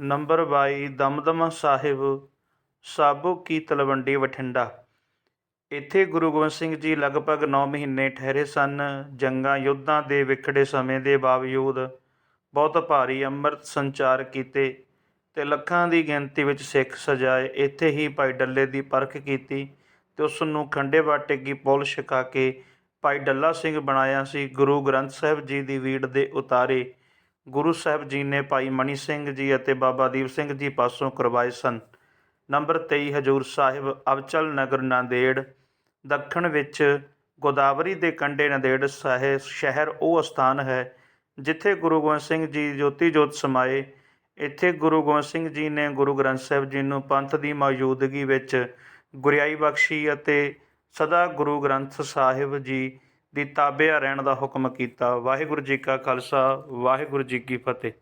Number ਬਾਈ ਦਮਦਮਾ ਸਾਹਿਬ, ਸਾਬੋ ਕੀ ਤਲਵੰਡੀ ਬਠਿੰਡਾ। ਇੱਥੇ ਗੁਰੂ ਗੋਬਿੰਦ ਸਿੰਘ ਜੀ ਲਗਭਗ 9 ਮਹੀਨੇ ਠਹਿਰੇ ਸਨ। ਜੰਗਾਂ ਯੁੱਧਾਂ ਦੇ ਵਿਖੜੇ ਸਮੇਂ ਦੇ ਬਾਵਜੂਦ ਬਹੁਤ ਭਾਰੀ ਅੰਮ੍ਰਿਤ ਸੰਚਾਰ ਕੀਤੇ ਤੇ ਲੱਖਾਂ ਦੀ ਗਿਣਤੀ ਵਿੱਚ ਸਿੱਖ ਸਜਾਏ। ਇੱਥੇ ਹੀ ਭਾਈ ਡੱਲੇ ਦੀ ਪਰਖ ਕੀਤੀ ਤੇ ਉਸ ਨੂੰ ਖੰਡੇ ਬਾਟੇ ਕੀ ਪੁੱਲ ਛਕਾ ਕੇ ਭਾਈ ਡੱਲਾ ਸਿੰਘ ਬਣਾਇਆ ਸੀ। ਗੁਰੂ ਗ੍ਰੰਥ ਸਾਹਿਬ ਜੀ ਦੀ ਵੀੜ ਦੇ ਉਤਾਰੇ ਗੁਰੂ ਸਾਹਿਬ ਜੀ ਨੇ ਭਾਈ ਮਣੀ ਸਿੰਘ ਜੀ ਅਤੇ ਬਾਬਾ ਦੀਪ ਸਿੰਘ ਜੀ ਪਾਸੋਂ ਕਰਵਾਏ ਸਨ। ਨੰਬਰ 23 ਹਜੂਰ ਸਾਹਿਬ ਅਵਚਲ ਨਗਰ, ਨਾਂਦੇੜ, ਦੱਖਣ ਵਿੱਚ ਗੋਦਾਵਰੀ ਦੇ ਕੰਢੇ ਨਾਂਦੇੜ ਸਾਹਿਬ ਸ਼ਹਿਰ ਉਹ ਸਥਾਨ ਹੈ ਜਿੱਥੇ ਗੁਰੂ ਗੋਬਿੰਦ ਸਿੰਘ ਜੀ ਜੋਤੀ ਜੋਤ ਸਮਾਏ। ਇੱਥੇ ਗੁਰੂ ਗੋਬਿੰਦ ਸਿੰਘ ਜੀ ਨੇ ਗੁਰੂ ਗ੍ਰੰਥ ਸਾਹਿਬ ਜੀ ਨੂੰ ਪੰਥ ਦੀ ਮੌਜੂਦਗੀ ਵਿੱਚ ਗੁਰਿਆਈ ਬਖਸ਼ੀ ਅਤੇ ਸਦਾ ਗੁਰੂ ਗ੍ਰੰਥ ਸਾਹਿਬ ਜੀ ਦੀ ਤਾਬਿਆ ਰਹਿਣ ਦਾ ਹੁਕਮ ਕੀਤਾ। ਵਾਹਿਗੁਰੂ ਜੀ ਕਾ ਖਾਲਸਾ ਵਾਹਿਗੁਰੂ ਜੀ ਕੀ ਫਤਿਹ।